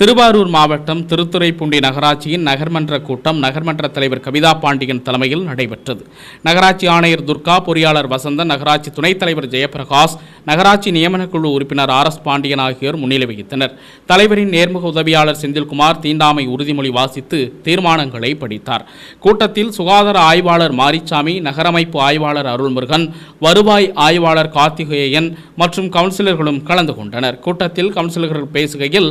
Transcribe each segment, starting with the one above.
திருவாரூர் மாவட்டம் திருத்துறைப்பூண்டி நகராட்சியின் நகர்மன்ற கூட்டம் நகர்மன்ற தலைவர் கவிதா பாண்டியன் தலைமையில் நடைபெற்றது. நகராட்சி ஆணையர் துர்கா பொறியாளர் வசந்தன் நகராட்சி துணைத் தலைவர் ஜெயபிரகாஷ் நகராட்சி நியமனக்குழு உறுப்பினர் ஆர் எஸ் பாண்டியன் ஆகியோர் முன்னிலை வகித்தனர். தலைவரின் நேர்முக உதவியாளர் செந்தில்குமார் தீண்டாமை உறுதிமொழி வாசித்து தீர்மானங்களை படித்தார். கூட்டத்தில் சுகாதார ஆய்வாளர் மாரிச்சாமி நகரமைப்பு ஆய்வாளர் அருள்முருகன் வருவாய் ஆய்வாளர் கார்த்திகேயன் மற்றும் கவுன்சிலர்களும் கலந்து கொண்டனர். கூட்டத்தில் கவுன்சிலர்கள் பேசுகையில்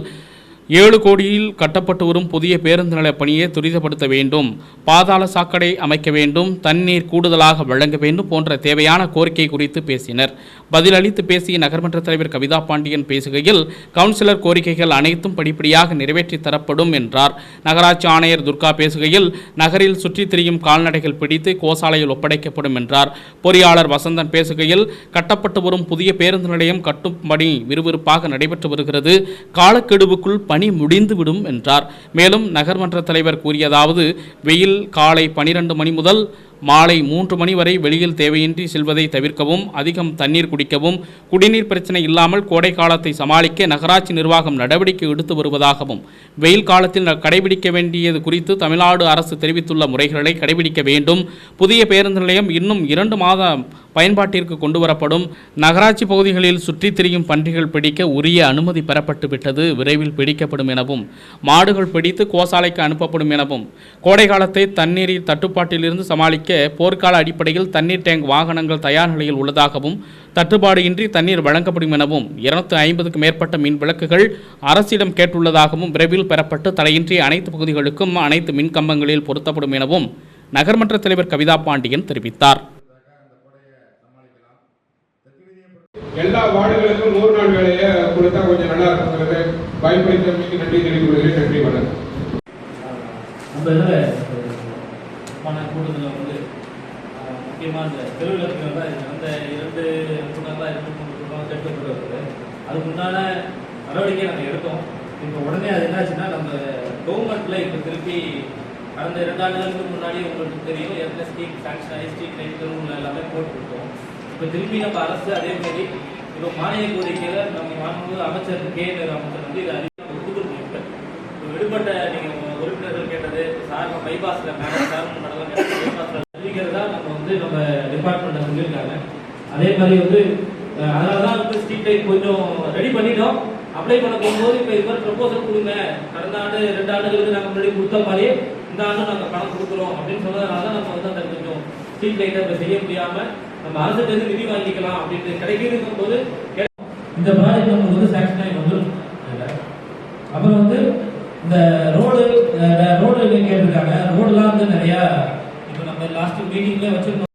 ஏழு கோடியில் கட்டப்பட்டு வரும் புதிய பேருந்து நிலைய பணியை துரிதப்படுத்த வேண்டும். பாதாள சாக்கடை அமைக்க வேண்டும். தண்ணீர் கூடுதலாக வழங்க வேண்டும் போன்ற தேவையான கோரிக்கை குறித்து பேசினர். பதிலளித்து பேசிய நகர்மன்ற தலைவர் கவிதா பாண்டியன் பேசுகையில் கவுன்சிலர் கோரிக்கைகள் அனைத்தும் படிப்படியாக நிறைவேற்றி தரப்படும் என்றார். நகராட்சி ஆணையர் துர்கா பேசுகையில் நகரில் சுற்றித் திரியும் கால்நடைகள் பிடித்து கோசாலையில் ஒப்படைக்கப்படும் என்றார். பொறியாளர் வசந்தன் பேசுகையில் கட்டப்பட்டு வரும் புதிய பேருந்து நிலையம் கட்டும் பணி விறுவிறுப்பாக நடைபெற்று வருகிறது. காலக்கெடுவுக்குள் பணி முடிந்துவிடும் என்றார். மேலும் நகர்மன்ற தலைவர் கூறியதாவது வெயில் காலை பனிரெண்டு மணி முதல் மாலை மூன்று மணி வரை வெளியில் தேவையின்றி செல்வதை தவிர்க்கவும் அதிகம் தண்ணீர் குடிக்கவும் குடிநீர் பிரச்சனை இல்லாமல் கோடை காலத்தை சமாளிக்க நகராட்சி நிர்வாகம் நடவடிக்கை எடுத்து வருவதாகவும் வெயில் காலத்தில் கடைபிடிக்க வேண்டியது குறித்து தமிழ்நாடு அரசு தெரிவித்துள்ள முறைகளை கடைபிடிக்க வேண்டும். புதிய பேருந்து நிலையம் இன்னும் இரண்டு மாத பயன்பாட்டிற்கு கொண்டு வரப்படும் நகராட்சி பகுதிகளில் சுற்றித் திரியும் பன்றிகள் பிடிக்க உரிய அனுமதி பெறப்பட்டு விட்டது விரைவில் பிடிக்கப்படும் எனவும் மாடுகள் பிடித்து கோசாலைக்கு அனுப்பப்படும் எனவும் கோடை காலத்தை தண்ணீரில் தட்டுப்பாட்டிலிருந்து சமாளிக்க போர்க்கால அடிப்படையில் தண்ணீர் டேங்க் வாகனங்கள் தயார் நிலையில் உள்ளதாகவும் தட்டுப்பாடு இன்றி தண்ணீர் வழங்கப்படும் எனவும் இருநூத்தி ஐம்பதுக்கு மேற்பட்ட மின் விளக்குகள் அரசிடம் கேட்டுள்ளதாகவும் விரைவில் பெறப்பட்டு தடையின்றி அனைத்து பகுதிகளுக்கும் அனைத்து மின் கம்பங்களில் பொருத்தப்படும் எனவும் நகர்மன்ற தலைவர் கவிதா பாண்டியன் தெரிவித்தார். எல்லா வார்டுகளுக்கும் நூறு நாள் வேலையை கொடுத்தா கொஞ்சம் நல்லா இருக்குங்கிறது பயன்படுத்தமைக்கு நன்றி தெரிவித்துக் கொள்கிறேன். நன்றி வணக்கம். நம்ம பண கூட்டத்தில் வந்து முக்கியமாக முக்கியமா இந்த தெருவில் இருக்கிறவங்க அந்த இரண்டு கூட்டம்லாம் இரண்டு மூணு கூட்டம் கேட்கப்பட்டு வருது அதுக்கு உண்டான நடவடிக்கை நாங்கள் எடுத்தோம். இப்போ உடனே அது என்னாச்சுன்னா நம்ம கவர்மெண்ட்ல இப்போ திருப்பி கடந்த இரண்டு ஆண்டுகளுக்கு முன்னாடி உங்களுக்கு தெரியும் எந்த ஸ்கீம் சாங்ஷன் ஆகி ஸ்ட்ரீட் லைட் தெருவில் எல்லாமே போட்டு கொடுத்தோம். இப்போ திருப்பி நம்ம அரசு அதே மாதிரி இப்போ மானிய கோரிக்கையில் நம்ம மாண்பு அமைச்சர் கே. நேரு அமைச்சர் வந்து இதை அதிகம் கொடுத்துருக்கோம். இப்போ விடுபட்ட நம்ம பைபாஸ்ல மேடம் மேடம் அறிவிக்கிறதா நம்ம வந்து நம்ம டிபார்ட்மெண்ட்ல சொல்லியிருக்காங்க. அதே மாதிரி வந்து அதனால அதனாலதான் வந்து ஸ்ட்ரீட் லைட் கொஞ்சம் ரெடி பண்ணிட்டோம். அப்ளை பண்ண போகும்போது இப்போ இது மாதிரி ப்ரொபோசல் கொடுங்க. கடந்த ஆண்டு ரெண்டு ஆண்டுகளுக்கு நாங்கள் முன்னாடி கொடுத்த மாதிரியே இந்த ஆண்டு நாங்கள் பணம் கொடுக்குறோம் அப்படின்னு சொன்னதுனால தான் நம்ம வந்து அந்த கொஞ்சம் ஸ்ட்ரீட் லைட்டை இப்போ செய்ய முடியாம நம்ம அரசு இருந்து நிதி வாங்கிக்கலாம் அப்படின்னு கிடைக்குதுங்கும் போது இந்த ப்ராஜெக்ட் நமக்கு வந்து சாங்ஷன் ஆகி வந்துடும் அப்புறம் வந்து ரோடு ரோடு கேட்டிருக்காங்க. ரோடுலாம் வந்து நிறையா இப்போ நம்ம லாஸ்ட் மீட்டிங்லேயே வச்சிருந்தோம்.